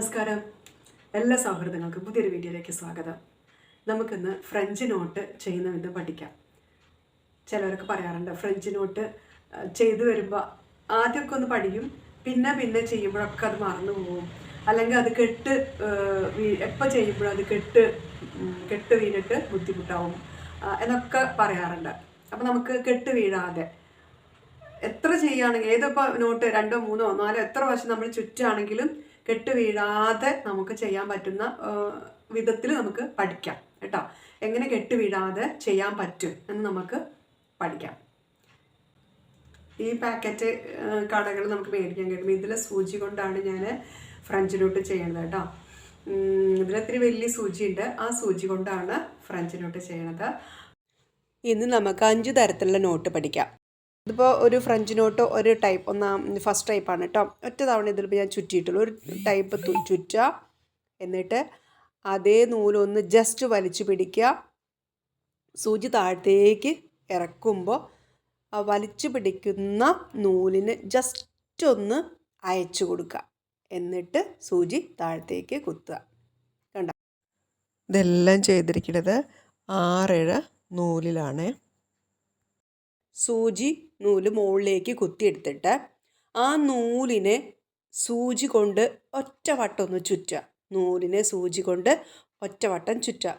നമസ്കാരം. എല്ലാ സൗഹൃദങ്ങൾക്കും പുതിയൊരു വീഡിയോയിലേക്ക് സ്വാഗതം. നമുക്കിന്ന് ഫ്രഞ്ച് നോട്ട് ചെയ്യുന്ന വിധം പഠിക്കാം. ചിലവരൊക്കെ പറയാറുണ്ട് ഫ്രഞ്ച് നോട്ട് ചെയ്തു വരുമ്പോൾ ആദ്യമൊക്കെ ഒന്ന് പഠിക്കും പിന്നെ പിന്നെ ചെയ്യുമ്പോഴൊക്കെ അത് മറന്നു പോകും. അല്ലെങ്കിൽ അത് കെട്ട് എപ്പോൾ ചെയ്യുമ്പോഴും അത് കെട്ട് കെട്ട് വീണിട്ട് ബുദ്ധിമുട്ടാവും എന്നൊക്കെ പറയാറുണ്ട്. അപ്പം നമുക്ക് കെട്ട് വീഴാതെ എത്ര ചെയ്യുകയാണെങ്കിൽ ഏതിപ്പോൾ നോട്ട് രണ്ടോ മൂന്നോ നാലോ എത്ര പ്രാവശ്യം നമ്മൾ ചുറ്റുകയാണെങ്കിലും കെട്ട് വീഴാതെ നമുക്ക് ചെയ്യാൻ പറ്റുന്ന വിധത്തിൽ നമുക്ക് പഠിക്കാം കേട്ടോ. എങ്ങനെ കെട്ടുവീഴാതെ ചെയ്യാൻ പറ്റും എന്ന് നമുക്ക് പഠിക്കാം. ഈ പാക്കറ്റ് കടകൾ നമുക്ക് മേടിക്കാൻ കിട്ടും ഇതിലെ സൂചി കൊണ്ടാണ് ഞാൻ ഫ്രഞ്ച് നോട്ട് ചെയ്യുന്നത് കേട്ടോ ഇതിലത്തിരി വലിയ സൂചിയുണ്ട്. ആ സൂചി കൊണ്ടാണ് ഫ്രഞ്ച് നോട്ട് ചെയ്യണത്. ഇന്ന് നമുക്ക് അഞ്ച് തരത്തിലുള്ള നോട്ട് പഠിക്കാം. ഇതിപ്പോൾ ഒരു ഫ്രഞ്ച് നോട്ട് ഒരു ടൈപ്പ് ഒന്നാം ഫസ്റ്റ് ടൈപ്പാണ് കേട്ടോ ഒറ്റ തവണ ഇതിലിപ്പോൾ ഞാൻ ചുറ്റിയിട്ടുള്ളൂ. ഒരു ടൈപ്പ് ചുറ്റുക എന്നിട്ട് അതേ നൂലൊന്ന് ജസ്റ്റ് വലിച്ചു പിടിക്കുക. സൂചി താഴത്തേക്ക് ഇറക്കുമ്പോൾ ആ വലിച്ചു പിടിക്കുന്ന നൂലിന് ജസ്റ്റ് ഒന്ന് അയച്ചു കൊടുക്കുക. എന്നിട്ട് സൂചി താഴത്തേക്ക് കുത്തുക. കണ്ട? ഇതെല്ലാം ചെയ്തിരിക്കുന്നത് ആറഴ നൂലിലാണ്. സൂചി നൂൽ മുകളിലേക്ക് കുത്തിയെടുത്തിട്ട് ആ നൂലിനെ സൂചി കൊണ്ട് ഒറ്റവട്ടം ഒന്ന് ചുറ്റുക. നൂലിനെ സൂചി കൊണ്ട് ഒറ്റവട്ടം ചുറ്റുക.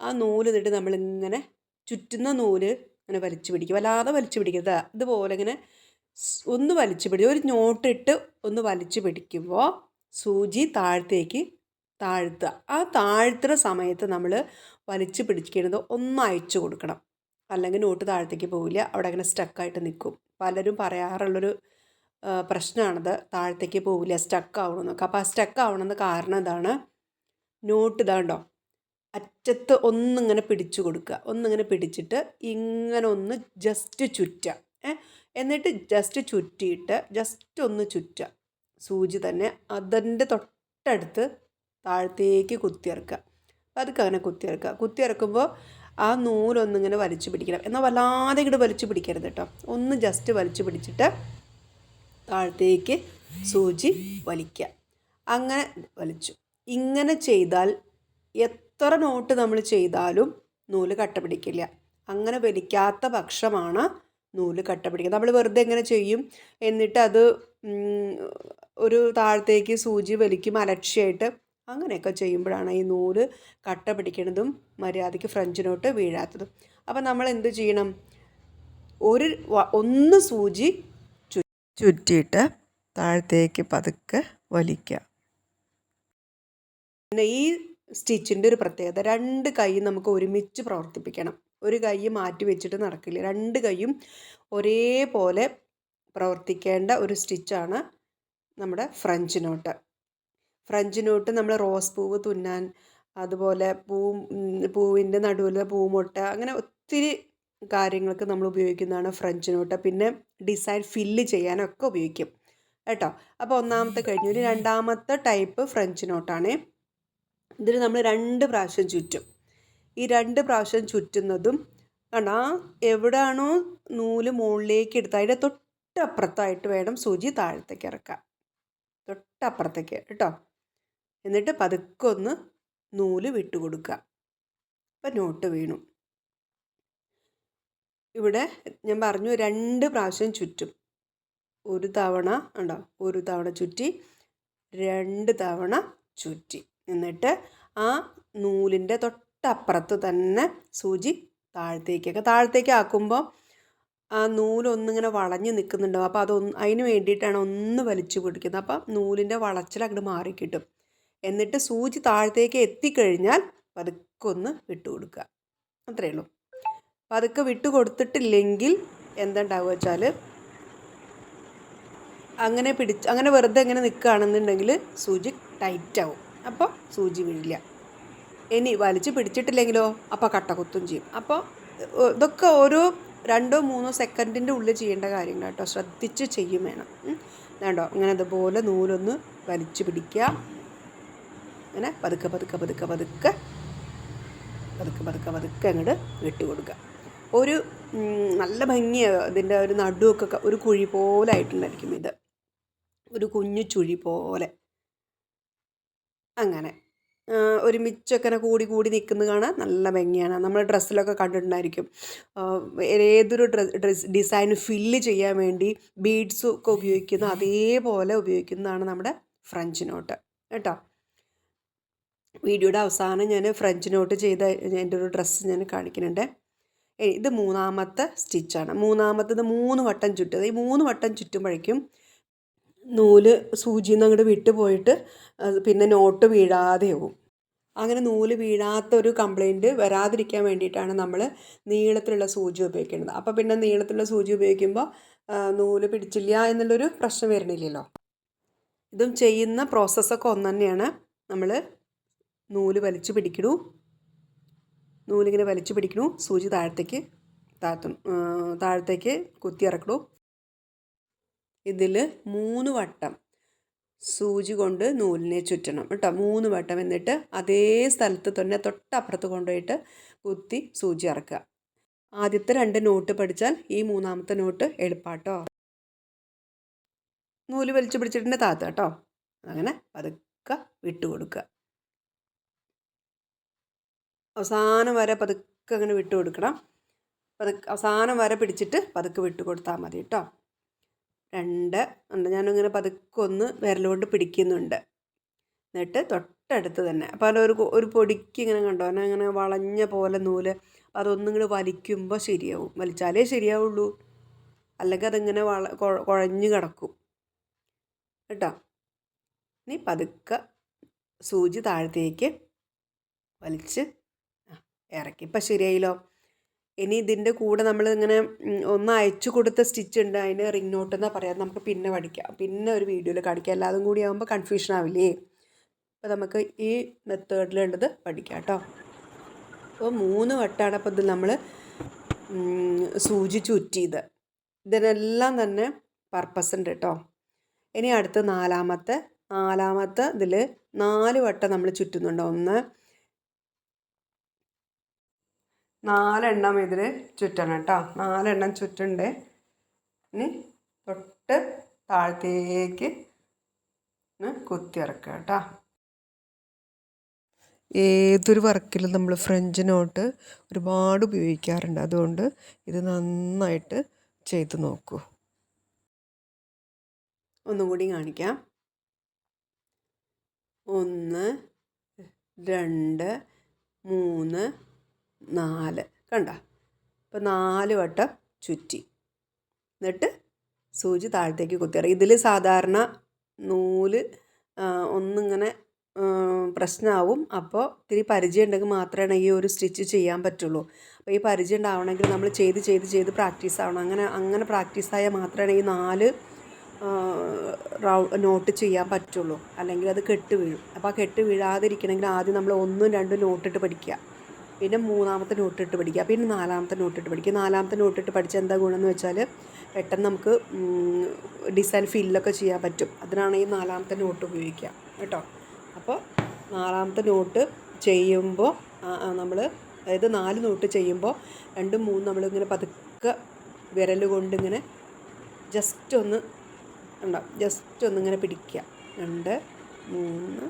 ആ നൂൽ എന്നിട്ട് നമ്മളിങ്ങനെ ചുറ്റുന്ന നൂൽ ഇങ്ങനെ വലിച്ചു പിടിക്കുക. വല്ലാതെ വലിച്ചു പിടിക്കരുത് ഇതുപോലെ ഇങ്ങനെ ഒന്ന് വലിച്ചു പിടിക്കുക ഒരു ഞോട്ടിട്ട് ഒന്ന് വലിച്ചു പിടിക്കുമ്പോൾ സൂചി താഴത്തേക്ക് താഴ്ത്തുക. ആ താഴ്ത്തുന്ന സമയത്ത് നമ്മൾ വലിച്ചു പിടിക്കുന്നത് ഒന്ന് അയച്ചു കൊടുക്കണം. അല്ലെങ്കിൽ നോട്ട് താഴത്തേക്ക് പോവില്ല. അവിടെ അങ്ങനെ സ്റ്റക്കായിട്ട് നിൽക്കും. പലരും പറയാറുള്ളൊരു പ്രശ്നമാണത്. താഴത്തേക്ക് പോവില്ല സ്റ്റക്ക് ആവണമെന്നൊക്കെ അപ്പോൾ ആ സ്റ്റക്ക് ആവണമെന്ന് കാരണം എന്താണ്? നോട്ട് ഇതാണ്ടോ അറ്റത്ത് ഒന്നിങ്ങനെ പിടിച്ചു കൊടുക്കുക. ഒന്നിങ്ങനെ പിടിച്ചിട്ട് ഇങ്ങനെ ഒന്ന് ജസ്റ്റ് ചുറ്റുക. എന്നിട്ട് ജസ്റ്റ് ചുറ്റിയിട്ട് ജസ്റ്റ് ഒന്ന് ചുറ്റുക. സൂചി തന്നെ അതിന്റെ തൊട്ടടുത്ത് താഴത്തേക്ക് കുത്തിയിറക്കുക. പതുക്കെ അങ്ങനെ കുത്തിയിറക്കുക. കുത്തിയിറക്കുമ്പോൾ ആ നൂലൊന്നിങ്ങനെ വലിച്ചു പിടിക്കണം. എന്നാൽ വല്ലാതെ ഇങ്ങോട്ട് വലിച്ചു പിടിക്കരുത് കേട്ടോ. ഒന്ന് ജസ്റ്റ് വലിച്ചു പിടിച്ചിട്ട് താഴത്തേക്ക് സൂചി വലിക്കുക അങ്ങനെ വലിച്ചു. ഇങ്ങനെ ചെയ്താൽ എത്ര നോട്ട് നമ്മൾ ചെയ്താലും നൂൽ കട്ട പിടിക്കില്ല. അങ്ങനെ വലിക്കാത്ത പക്ഷമാണ് നൂൽ കട്ട പിടിക്കുക നമ്മൾ വെറുതെ എങ്ങനെ ചെയ്യും. എന്നിട്ട് അത് ഒരു താഴത്തേക്ക് സൂചി വലിക്കും അലക്ഷ്യമായിട്ട് അങ്ങനെയൊക്കെ ചെയ്യുമ്പോഴാണ് ഈ നൂൽ കട്ട പിടിക്കുന്നതും മര്യാദയ്ക്ക് ഫ്രഞ്ചിനോട്ട് വീഴാത്തതും. അപ്പം നമ്മൾ എന്ത് ചെയ്യണം? ഒരു ഒന്ന് സൂചി ചുറ്റിയിട്ട് താഴത്തേക്ക് പതുക്കെ വലിക്കുക. പിന്നെ ഈ സ്റ്റിച്ചിന്റെ ഒരു പ്രത്യേകത രണ്ട് കൈ നമുക്ക് ഒരുമിച്ച് പ്രവർത്തിപ്പിക്കണം. ഒരു കൈ മാറ്റി വെച്ചിട്ട് നടക്കില്ല. രണ്ട് കൈയും ഒരേപോലെ പ്രവർത്തിക്കേണ്ട ഒരു സ്റ്റിച്ചാണ് നമ്മുടെ ഫ്രഞ്ച് നോട്ട് ഫ്രഞ്ച് നോട്ട് നമ്മൾ റോസ് പൂവ് തുന്നാൻ അതുപോലെ പൂ പൂവിന്റെ നടുവിൽ പൂമൊട്ട അങ്ങനെ ഒത്തിരി കാര്യങ്ങൾക്ക് നമ്മൾ ഉപയോഗിക്കുന്നതാണ് ഫ്രഞ്ച് നോട്ട് പിന്നെ ഡിസൈൻ ഫില്ല് ചെയ്യാനൊക്കെ ഉപയോഗിക്കും. കേട്ടോ? അപ്പോൾ ഒന്നാമത്തെ കഴിഞ്ഞു. ഒരു രണ്ടാമത്തെ ടൈപ്പ് ഫ്രഞ്ച് നോട്ടാണ് ഇതിൽ നമ്മൾ രണ്ട് പ്രാവശ്യം ചുറ്റും. ഈ രണ്ട് പ്രാവശ്യം ചുറ്റുന്നതും കണ്ട ആ എവിടെയാണോ നൂൽ മുകളിലേക്ക് എടുത്ത് അതിന്റെ തൊട്ടപ്പുറത്തായിട്ട് വേണം സൂചി താഴത്തേക്ക് ഇറക്കാം തൊട്ടപ്പുറത്തേക്ക് കേട്ടോ? എന്നിട്ട് പതുക്കെ ഒന്ന് നൂൽ വിട്ടുകൊടുക്കുക. അപ്പം നോട്ട് വീണു. ഇവിടെ ഞാൻ പറഞ്ഞു രണ്ട് പ്രാവശ്യം ചുറ്റും. ഒരു തവണ ഉണ്ടോ? ഒരു തവണ ചുറ്റി രണ്ട് തവണ ചുറ്റി. എന്നിട്ട് ആ നൂലിന്റെ തൊട്ടപ്പുറത്ത് തന്നെ സൂചി താഴത്തേക്കൊക്കെ താഴത്തേക്ക് ആക്കുമ്പോൾ ആ നൂലൊന്നിങ്ങനെ വളഞ്ഞ് നിൽക്കുന്നുണ്ടാവും. അപ്പോൾ അതൊന്ന് അതിന് വേണ്ടിയിട്ടാണ് ഒന്ന് വലിച്ചു പിടിക്കുന്നത് അപ്പം നൂലിന്റെ വളച്ചിൽ അങ്ങോട്ട് മാറിക്കിട്ടും. എന്നിട്ട് സൂചി താഴത്തേക്ക് എത്തിക്കഴിഞ്ഞാൽ പതുക്കെ ഒന്ന് വിട്ടു കൊടുക്കുക അത്രയേ ഉള്ളൂ. പതുക്കെ വിട്ടു കൊടുത്തിട്ടില്ലെങ്കിൽ എന്തുണ്ടാവുക വെച്ചാൽ അങ്ങനെ പിടിച്ച് അങ്ങനെ വെറുതെ ഇങ്ങനെ നിൽക്കുകയാണെന്നുണ്ടെങ്കിൽ സൂചി ടൈറ്റ് ആവും അപ്പോൾ സൂചി വീഴില്ല. ഇനി വലിച്ച് പിടിച്ചിട്ടില്ലെങ്കിലോ? അപ്പോൾ കട്ട കുത്തും ചെയ്യും. അപ്പോൾ ഇതൊക്കെ ഓരോ രണ്ടോ മൂന്നോ സെക്കൻഡിന്റെ ഉള്ളിൽ ചെയ്യേണ്ട കാര്യങ്ങൾ കേട്ടോ. ശ്രദ്ധിച്ച് ചെയ്യും വേണം. വേണ്ടോ അങ്ങനെ അതുപോലെ നൂലൊന്ന് വലിച്ചു പിടിക്കുക. അങ്ങനെ പതുക്കെ പതുക്കെ പതുക്കെ പതുക്കെ പതുക്കെ പതുക്കെ പതുക്കെ അങ്ങോട്ട് വെട്ടി കൊടുക്കുക. ഒരു നല്ല ഭംഗിയാണ് ഇതിന്റെ ഒരു നടുവൊക്കെ ഒരു കുഴി പോലെ ആയിട്ടുണ്ടായിരിക്കും ഇത്. ഒരു കുഞ്ഞു ചുഴി പോലെ. അങ്ങനെ. ഒരുമിച്ചൊക്കെ ഇങ്ങനെ കൂടി കൂടി നിൽക്കുന്നത് കാണാൻ നല്ല ഭംഗിയാണ്. നമ്മൾ ഡ്രസ്സിലൊക്കെ കണ്ടിട്ടുണ്ടായിരിക്കും. ഏതൊരു ഡ്രസ് ഡ്രസ് ഡിസൈൻ ഫില്ല് ചെയ്യാൻ വേണ്ടി ബീഡ്സും ഒക്കെ ഉപയോഗിക്കുന്ന അതേപോലെ ഉപയോഗിക്കുന്നതാണ് നമ്മുടെ ഫ്രഞ്ച് നോട്ട് കേട്ടോ? വീഡിയോയുടെ അവസാനം ഞാൻ ഫ്രഞ്ച് നോട്ട് ചെയ്ത എന്റെ ഒരു ഡ്രസ്സ് ഞാൻ കാണിക്കുന്നുണ്ട്. ഇത് മൂന്നാമത്തെ സ്റ്റിച്ചാണ് മൂന്നാമത്തത് മൂന്ന് വട്ടം ചുറ്റുക ഈ മൂന്ന് വട്ടം ചുറ്റുമ്പോഴേക്കും നൂൽ സൂചിയിൽ നിന്ന് അങ്ങോട്ട് വിട്ട് പോയിട്ട് പിന്നെ നോട്ട് വീഴാതെയാവും അങ്ങനെ നൂൽ വീഴാത്ത ഒരു വരാതിരിക്കാൻ വേണ്ടിയിട്ടാണ് നമ്മൾ നീളത്തിലുള്ള സൂചി ഉപയോഗിക്കുന്നത്. അപ്പോൾ പിന്നെ നീളത്തിലുള്ള സൂചി ഉപയോഗിക്കുമ്പോൾ നൂൽ പിടിച്ചില്ല എന്നുള്ളൊരു പ്രശ്നം വരണില്ലല്ലോ ഇതും ചെയ്യുന്ന പ്രോസസ്സൊക്കെ ഒന്ന് തന്നെയാണ് നമ്മൾ നൂൽ വലിച്ചു പിടിക്കണു. നൂലിങ്ങനെ വലിച്ചു പിടിക്കണു. സൂചി താഴത്തേക്ക് താഴ്ത്തണം താഴത്തേക്ക് കുത്തി ഇറക്കണു. ഇതിൽ മൂന്ന് വട്ടം സൂചി കൊണ്ട് നൂലിനെ ചുറ്റണം കേട്ടോ. മൂന്ന് വട്ടം എന്നിട്ട് അതേ സ്ഥലത്ത് തന്നെ തൊട്ടപ്പുറത്ത് കൊണ്ടുപോയിട്ട് കുത്തി സൂചി ഇറക്കുക. ആദ്യത്തെ രണ്ട് നോട്ട് പഠിച്ചാൽ ഈ മൂന്നാമത്തെ നോട്ട് എളുപ്പാട്ടോ. നൂൽ വലിച്ചു പിടിച്ചിട്ടുണ്ട് താത്ത കേട്ടോ. അങ്ങനെ പതുക്കെ വിട്ടു കൊടുക്കുക അവസാനം വരെ പതുക്കെ അങ്ങനെ വിട്ട് കൊടുക്കണം. പതുക്കെ അവസാനം വരെ പിടിച്ചിട്ട് പതുക്കെ വിട്ട് കൊടുത്താൽ മതി കേട്ടോ രണ്ട് ഉണ്ട് ഞാനിങ്ങനെ പതുക്കെ ഒന്ന് വിരലുകൊണ്ട് പിടിക്കുന്നുണ്ട്. എന്നിട്ട് തൊട്ടടുത്ത് തന്നെ. അപ്പോൾ അതിൽ ഒരു ഒരു പൊടിക്ക് ഇങ്ങനെ കണ്ടോ? അതിനെ അങ്ങനെ വളഞ്ഞ പോലെ നൂൽ. അതൊന്നും ഇങ്ങോട്ട് വലിക്കുമ്പോൾ ശരിയാവും. വലിച്ചാലേ ശരിയാവുള്ളൂ. അല്ലെങ്കിൽ അതിങ്ങനെ വള കുഴഞ്ഞ് കിടക്കും. കേട്ടോ? ഇനി പതുക്കെ സൂചി താഴത്തേക്ക് വലിച്ച് ആ, ഇറക്കി. ഇപ്പം ശരിയായില്ലോ? ഇനി ഇതിന്റെ കൂടെ നമ്മൾ ഇങ്ങനെ ഒന്ന് അയച്ചു കൊടുത്ത സ്റ്റിച്ച് ഉണ്ട് അതിന് റിംഗ് നോട്ട് എന്നാൽ പറയാം. നമുക്ക് പിന്നെ പഠിക്കാം. പിന്നെ ഒരു വീഡിയോയിൽ കാണിക്കാം. എല്ലാതും കൂടി ആകുമ്പോൾ കൺഫ്യൂഷൻ ആവില്ലേ? അപ്പോൾ നമുക്ക് ഈ മെത്തേഡിലുള്ളത് പഠിക്കാം കേട്ടോ അപ്പോൾ മൂന്ന് വട്ടമാണ് അപ്പോൾ ഇത് നമ്മൾ സൂചി ചുറ്റിയത് ഇതിനെല്ലാം തന്നെ പർപ്പസ് ഉണ്ട് കേട്ടോ ഇനി അടുത്ത നാലാമത്തെ നാലാമത്തെ ഇതിൽ നാല് വട്ടം നമ്മൾ ചുറ്റുന്നുണ്ട്. ഒന്ന് നാലെണ്ണം ഇതിൽ ചുറ്റണം കേട്ടോ. നാലെണ്ണം ചുറ്റുണ്ട്. ഇനി തൊട്ട് താഴത്തേക്ക് ഒന്ന് കുത്തി ഇറക്കുക കേട്ടോ. ഏതൊരു വർക്കിലും നമ്മൾ ഫ്രഞ്ച് നോട്ട് ഒരുപാട് ഉപയോഗിക്കാറുണ്ട്. അതുകൊണ്ട് ഇത് നന്നായിട്ട് ചെയ്ത് നോക്കൂ. ഒന്നും കൂടി കാണിക്കാം. ഒന്ന് രണ്ട് മൂന്ന് നാല്. കണ്ട? ഇപ്പം നാല് വട്ടം ചുറ്റി. എന്നിട്ട് സൂചി താഴത്തേക്ക് കുത്തിയറി ഇതിൽ സാധാരണ നൂൽ ഒന്നിങ്ങനെ പ്രശ്നമാവും അപ്പോൾ ഇത്തിരി പരിചയം ഉണ്ടെങ്കിൽ മാത്രമേ ഈ ഒരു സ്റ്റിച്ച് ചെയ്യാൻ പറ്റുള്ളൂ. അപ്പോൾ ഈ പരിചയം ഉണ്ടാവണമെങ്കിൽ നമ്മൾ ചെയ്ത് ചെയ്ത് ചെയ്ത് പ്രാക്ടീസ് ആവണം. അങ്ങനെ അങ്ങനെ പ്രാക്ടീസ് ആയാൽ മാത്രമേ ഈ നാല് റൗ നോട്ട് ചെയ്യാൻ പറ്റുള്ളൂ. അല്ലെങ്കിൽ അത് കെട്ട് വീഴും. അപ്പോൾ ആ കെട്ട് വീഴാതിരിക്കണമെങ്കിൽ ആദ്യം നമ്മൾ ഒന്നും രണ്ടും നോട്ടിട്ട് പഠിക്കുക. പിന്നെ മൂന്നാമത്തെ നോട്ടിട്ട് പഠിക്കുക. പിന്നെ നാലാമത്തെ നോട്ടിട്ട് പഠിക്കുക. നാലാമത്തെ നോട്ടിട്ട് പഠിച്ചാൽ എന്താ ഗുണമെന്ന് വെച്ചാൽ പെട്ടെന്ന് നമുക്ക് ഡിസൈൻ ഫില്ലൊക്കെ ചെയ്യാൻ പറ്റും. അതിനാണ് ഈ നാലാമത്തെ നോട്ട് ഉപയോഗിക്കുക. കേട്ടോ? അപ്പോൾ നാലാമത്തെ നോട്ട് ചെയ്യുമ്പോൾ നമ്മൾ അതായത് നാല് നോട്ട് ചെയ്യുമ്പോൾ രണ്ടും മൂന്നും നമ്മളിങ്ങനെ പതുക്കെ വിരൽ കൊണ്ടിങ്ങനെ ജസ്റ്റ് ഒന്ന് ഉണ്ടാവും ജസ്റ്റ് ഒന്നിങ്ങനെ പിടിക്കുക. രണ്ട് മൂന്ന്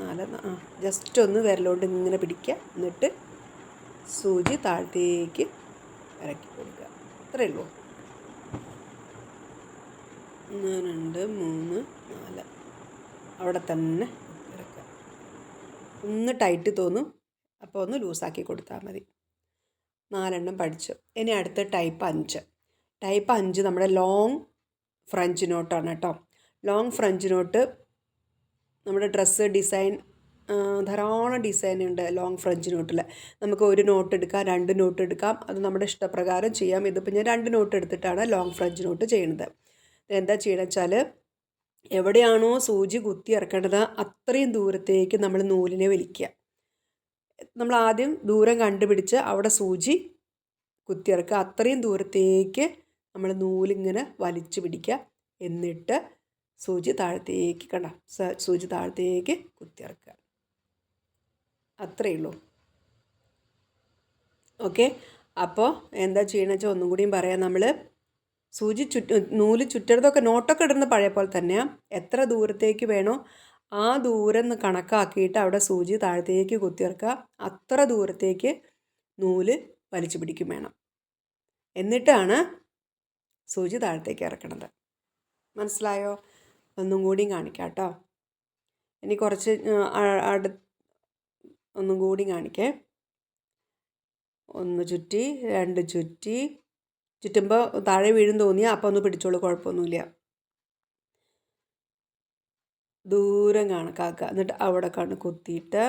നാല് ആ ജസ്റ്റ് ഒന്ന് വിരലുകൊണ്ട് ഇങ്ങനെ പിടിക്കുക. എന്നിട്ട് സൂചി താഴത്തേക്ക് ഇറക്കി കൊടുക്കുക. അത്രയേ ഉള്ളൂ. ഒന്ന് രണ്ട് മൂന്ന് നാല്. അവിടെ തന്നെ ഇറക്കുക. ഒന്ന് ടൈറ്റ് തോന്നും. അപ്പോൾ ഒന്ന് ലൂസാക്കി കൊടുത്താൽ മതി. നാലെണ്ണം പഠിച്ചു. ഇനി അടുത്ത ടൈപ്പ് അഞ്ച്. ടൈപ്പ് അഞ്ച് നമ്മുടെ ലോങ് ഫ്രഞ്ച് നോട്ടാണ് കേട്ടോ. ലോങ് ഫ്രഞ്ച് നോട്ട് നമ്മുടെ ഡ്രസ്സ് ഡിസൈൻ ധാരാളം ഡിസൈൻ ഉണ്ട് ലോങ് ഫ്രഞ്ച് നോട്ടിൽ നമുക്ക് ഒരു നോട്ട് എടുക്കാം രണ്ട് നോട്ട് എടുക്കാം. അത് നമ്മുടെ ഇഷ്ടപ്രകാരം ചെയ്യാം. ഇതിപ്പോൾ ഞാൻ രണ്ട് നോട്ട് എടുത്തിട്ടാണ് ലോങ് ഫ്രഞ്ച് നോട്ട് ചെയ്യുന്നത് എന്താ ചെയ്യണമെന്ന് വെച്ചാൽ എവിടെയാണോ സൂചി കുത്തി ഇറക്കേണ്ടത് അത്രയും ദൂരത്തേക്ക് നമ്മൾ നൂലിനെ വലിക്കുക. നമ്മൾ ആദ്യം ദൂരം കണ്ടുപിടിച്ച് അവിടെ സൂചി കുത്തിയിറക്കുക അത്രയും ദൂരത്തേക്ക് നമ്മൾ നൂലിങ്ങനെ വലിച്ചു പിടിക്കുക. എന്നിട്ട് സൂചി താഴത്തേക്ക് കണ്ട? സൂചി താഴത്തേക്ക് കുത്തിയിറക്കുക അത്രയേ ഉള്ളൂ. ഓക്കെ? അപ്പോൾ എന്താ ചെയ്യണമെന്ന് വെച്ചാൽ ഒന്നും കൂടിയും പറയാം. നമ്മൾ സൂചി ചുറ്റ നൂൽ ചുറ്റരുതൊക്കെ നോട്ടൊക്കെ ഇടുന്ന പഴയ പോലെ തന്നെയാണ് എത്ര ദൂരത്തേക്ക് വേണോ ആ ദൂരം കണക്കാക്കിയിട്ട് അവിടെ സൂചി താഴത്തേക്ക് കുത്തിയിറക്കുക അത്ര ദൂരത്തേക്ക് നൂൽ വലിച്ചു പിടിക്കും വേണം. എന്നിട്ടാണ് സൂചി താഴത്തേക്ക് ഇറക്കണത്. മനസ്സിലായോ? ഒന്നും കൂടിയും കാണിക്കാം കേട്ടോ. ഇനി കുറച്ച് അടു ഒന്നും കൂടി കാണിക്കേ. ഒന്ന് ചുറ്റി രണ്ട് ചുറ്റി. ചുറ്റുമ്പോൾ താഴെ വീഴും തോന്നിയാൽ അപ്പം ഒന്ന് പിടിച്ചോളൂ കുഴപ്പമൊന്നുമില്ല ദൂരം കണക്കാക്കുക എന്നിട്ട് അവിടെ കണ്ണ് കുത്തിയിട്ട്.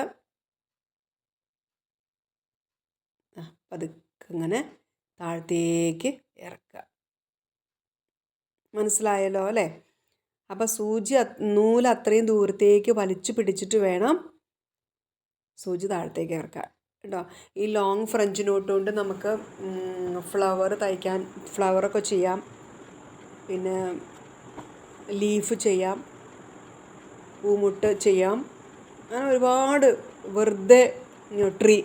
പതുക്കെ ഇങ്ങനെ താഴത്തേക്ക് ഇറക്കുക. മനസ്സിലായല്ലോ അല്ലേ? അപ്പം സൂചി നൂൽ അത്രയും ദൂരത്തേക്ക് വലിച്ചു പിടിച്ചിട്ട് വേണം സൂചി താഴത്തേക്ക് ഇറക്കുക കേട്ടോ? ഈ ലോങ് ഫ്രഞ്ച് നോട്ട് കൊണ്ട് നമുക്ക് ഫ്ലവർ തയ്ക്കാൻ ഫ്ലവറൊക്കെ ചെയ്യാം. പിന്നെ ലീഫ് ചെയ്യാം. പൂമുട്ട് ചെയ്യാം. അങ്ങനെ ഒരുപാട് വെറുതെ ട്രീ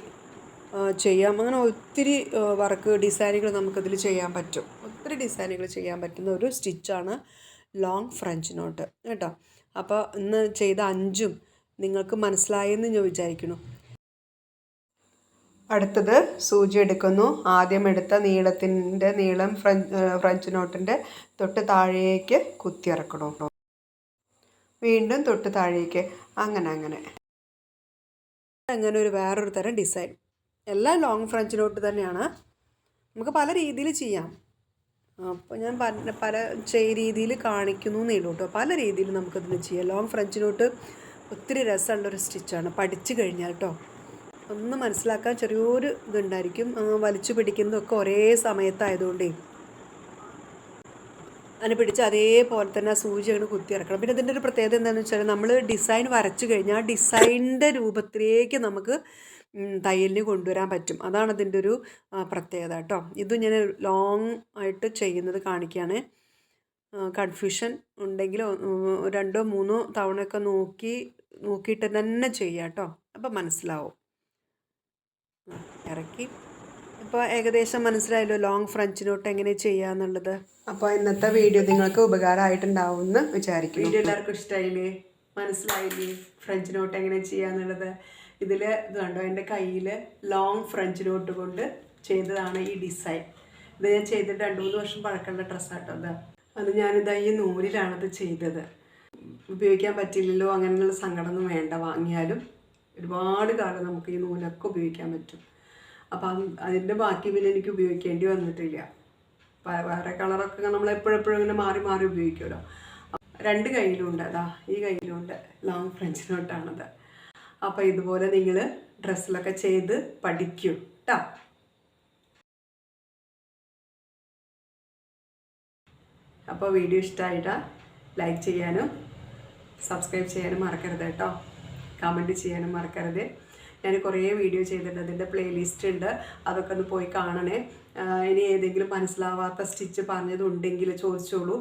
ചെയ്യാം. അങ്ങനെ ഒത്തിരി വർക്ക് ഡിസൈനുകൾ നമുക്കതിൽ ചെയ്യാൻ പറ്റും. ഒത്തിരി ഡിസൈനുകൾ ചെയ്യാൻ പറ്റുന്ന ഒരു സ്റ്റിച്ചാണ് ലോങ് ഫ്രഞ്ച് നോട്ട് കേട്ടോ? അപ്പോൾ ഇന്ന് ചെയ്ത അഞ്ചും നിങ്ങൾക്ക് മനസ്സിലായെന്ന് ഞാൻ വിചാരിക്കുന്നു. അടുത്തത് സൂചി എടുക്കുന്നു. ആദ്യം എടുത്ത നീളത്തിന്റെ നീളം ഫ്രഞ്ച് ഫ്രഞ്ച് നോട്ടിന്റെ തൊട്ട് താഴേക്ക് കുത്തി കുത്തിയിറക്കണം. വീണ്ടും തൊട്ട് താഴേക്ക്. അങ്ങനെ അങ്ങനെ. അങ്ങനെ ഒരു വേറൊരു തരം ഡിസൈൻ. എല്ലാം ലോങ് ഫ്രഞ്ച് നോട്ട് തന്നെയാണ്. നമുക്ക് പല രീതിയിൽ ചെയ്യാം. അപ്പോൾ ഞാൻ പല പല രീതിയിൽ കാണിക്കുന്നു എന്നേ ഉള്ളൂ കേട്ടോ. പല രീതിയിൽ നമുക്കതിന് ചെയ്യാം. ലോങ് ഫ്രഞ്ച് നോട്ട് ഒത്തിരി രസമുള്ളൊരു സ്റ്റിച്ചാണ്. പഠിച്ചു കഴിഞ്ഞാൽ കേട്ടോ ഒന്ന് മനസ്സിലാക്കാൻ ചെറിയൊരു ഇതുണ്ടായിരിക്കും. വലിച്ചു പിടിക്കുന്നതൊക്കെ ഒരേ സമയത്തായതുകൊണ്ടേ. അതിനെ പിടിച്ച് അതേപോലെ തന്നെ ആ സൂചി അങ്ങനെ കുത്തി ഇറക്കണം. പിന്നെ ഇതിന്റെ ഒരു പ്രത്യേകത എന്താണെന്ന് വെച്ചാൽ നമ്മൾ ഡിസൈൻ വരച്ചു കഴിഞ്ഞാൽ ആ ഡിസൈനിന്റെ രൂപത്തിലേക്ക് നമുക്ക് തയ്യലിന് കൊണ്ടുവരാൻ പറ്റും. അതാണ് ഇതിന്റെ ഒരു പ്രത്യേകത കേട്ടോ ഇത് ഞാൻ ലോങ് ആയിട്ട് ചെയ്യുന്നത് കാണിക്കുകയാണ്. കൺഫ്യൂഷൻ ഉണ്ടെങ്കിൽ രണ്ടോ മൂന്നോ തവണയൊക്കെ നോക്കി നോക്കിയിട്ട് തന്നെ ചെയ്യാം കേട്ടോ. അപ്പം മനസ്സിലാവും. ഇറക്കി. ഇപ്പോൾ ഏകദേശം മനസ്സിലായല്ലോ ലോങ് ഫ്രഞ്ച് നോട്ട് എങ്ങനെ ചെയ്യാന്നുള്ളത് അപ്പോൾ ഇന്നത്തെ വീഡിയോ നിങ്ങൾക്ക് ഉപകാരമായിട്ടുണ്ടാവും എന്ന് വിചാരിക്കും വീഡിയോ എല്ലാവർക്കും ഇഷ്ടമായില്ലേ മനസ്സിലായില്ലേ? ഫ്രഞ്ച് നോട്ട് എങ്ങനെ ചെയ്യാന്നുള്ളത് ഇതിൽ ഇത് കണ്ടോ എന്റെ കയ്യിൽ ലോങ് ഫ്രഞ്ച് നോട്ട് കൊണ്ട് ചെയ്തതാണ് ഈ ഡിസൈൻ ഇത് ഞാൻ ചെയ്തിട്ട് രണ്ട് മൂന്ന് വർഷം പഴക്കമുള്ള ഡ്രസ്സാട്ടോ അത് അത് ഞാനിത് ഈ നൂലിലാണത് ചെയ്തത്. ഉപയോഗിക്കാൻ പറ്റില്ലല്ലോ അങ്ങനെയുള്ള സങ്കടമൊന്നും വേണ്ട. വാങ്ങിയാലും ഒരുപാട് കാലം നമുക്ക് ഈ നൂലൊക്കെ ഉപയോഗിക്കാൻ പറ്റും. അപ്പോൾ അത് അതിന്റെ ബാക്കി പിന്നെ എനിക്ക് ഉപയോഗിക്കേണ്ടി വന്നിട്ടില്ല. വേറെ കളറൊക്കെ നമ്മൾ എപ്പോഴെപ്പോഴും ഇങ്ങനെ മാറി മാറി ഉപയോഗിക്കുമല്ലോ. രണ്ട് കയ്യിലുണ്ട്. അതാ ഈ കയ്യിലുണ്ട്. ലോങ് ഫ്രഞ്ച് നോട്ടാണത് അപ്പോൾ ഇതുപോലെ നിങ്ങൾ ഡ്രസ്സിലൊക്കെ ചെയ്ത് പഠിക്കും കേട്ടോ അപ്പോൾ വീഡിയോ ഇഷ്ടമായിട്ടാ ലൈക്ക് ചെയ്യാനും സബ്സ്ക്രൈബ് ചെയ്യാനും മറക്കരുത് കേട്ടോ. കമന്റ് ചെയ്യാനും മറക്കരുത്. ഞാൻ കുറേ വീഡിയോ ചെയ്തിട്ടുണ്ട്. അതിന്റെ പ്ലേലിസ്റ്റ് ഉണ്ട്. അതൊക്കെ ഒന്ന് പോയി കാണണേ. ഇനി ഏതെങ്കിലും മനസ്സിലാവാത്ത സ്റ്റിച്ച് പറഞ്ഞതുണ്ടെങ്കിൽ ചോദിച്ചോളൂ.